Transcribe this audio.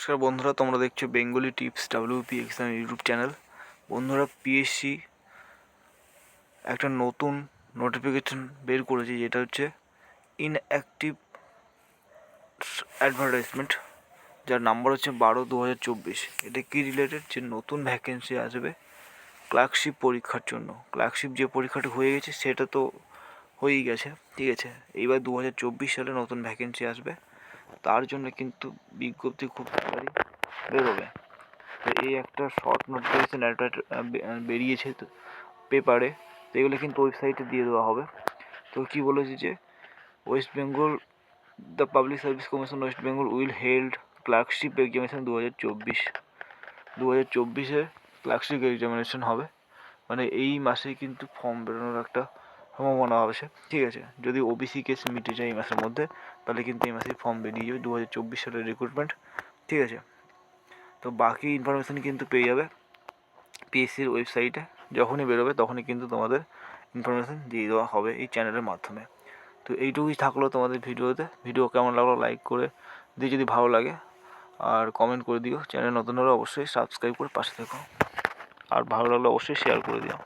নমস্কার বন্ধুরা, তোমরা দেখছ Bengali tips WP exam YouTube channel. বন্ধুরা পিএসসি একটা নতুন নোটিফিকেশন বের করেছে, যেটা হচ্ছে ইনঅ্যাক্টিভ অ্যাডভার্টাইজমেন্ট যার নাম্বার হচ্ছে বারো দু হাজার চব্বিশ। এটা কী রিলেটেড যে নতুন ভ্যাকেন্সি আসবে ক্লার্কশিপ পরীক্ষার জন্য। ক্লার্কশিপ যে পরীক্ষাটা হয়ে গেছে, সেটা তো হয়েই গেছে, ঠিক আছে? এইবার দু হাজার চব্বিশ সালে নতুন ভ্যাকেন্সি আসবে। তার জন্য কিন্তু বিজ্ঞপ্তি খুব তাড়াতাড়ি বেরোবে। তো এই একটা শর্ট নোটিফিকেশন একটা বেরিয়েছে তো পেপারে তো এগুলো কিন্তু ওয়েবসাইটে দিয়ে দেওয়া হবে। তো কী বলেছে যে West Bengal the public service commission West Bengal will held clerkship examination দু হাজার চব্বিশ। দু হাজার চব্বিশে ক্লার্কশিপ এক্সামিনেশন হবে। মানে এই মাসেই কিন্তু ফর্ম বেরোনোর একটা সম্ভাবনা সে। ঠিক আছে, যদি ওবিসি কেস মিটে যায় এই মাসের মধ্যে, তাহলে কিন্তু এই মাসেই ফর্ম বেরিয়ে যাবে দু হাজার চব্বিশ সালের রিক্রুটমেন্ট ঠিক আছে, তো বাকি ইনফরমেশান কিন্তু পেয়ে যাবে পিএসসির ওয়েবসাইটে যখনই বেরোবে তখনই কিন্তু তোমাদের ইনফরমেশান দিয়ে দেওয়া হবে এই চ্যানেলের মাধ্যমে। তো এইটুকুই থাকল তোমাদের ভিডিওতে। ভিডিও কেমন লাগল লাইক করে দিয়ে যদি ভালো লাগে, আর কমেন্ট করে দিও। চ্যানেল নতুন হলে অবশ্যই সাবস্ক্রাইব করে পাশে থেকো। আর ভালো লাগলে অবশ্যই শেয়ার করে দিও।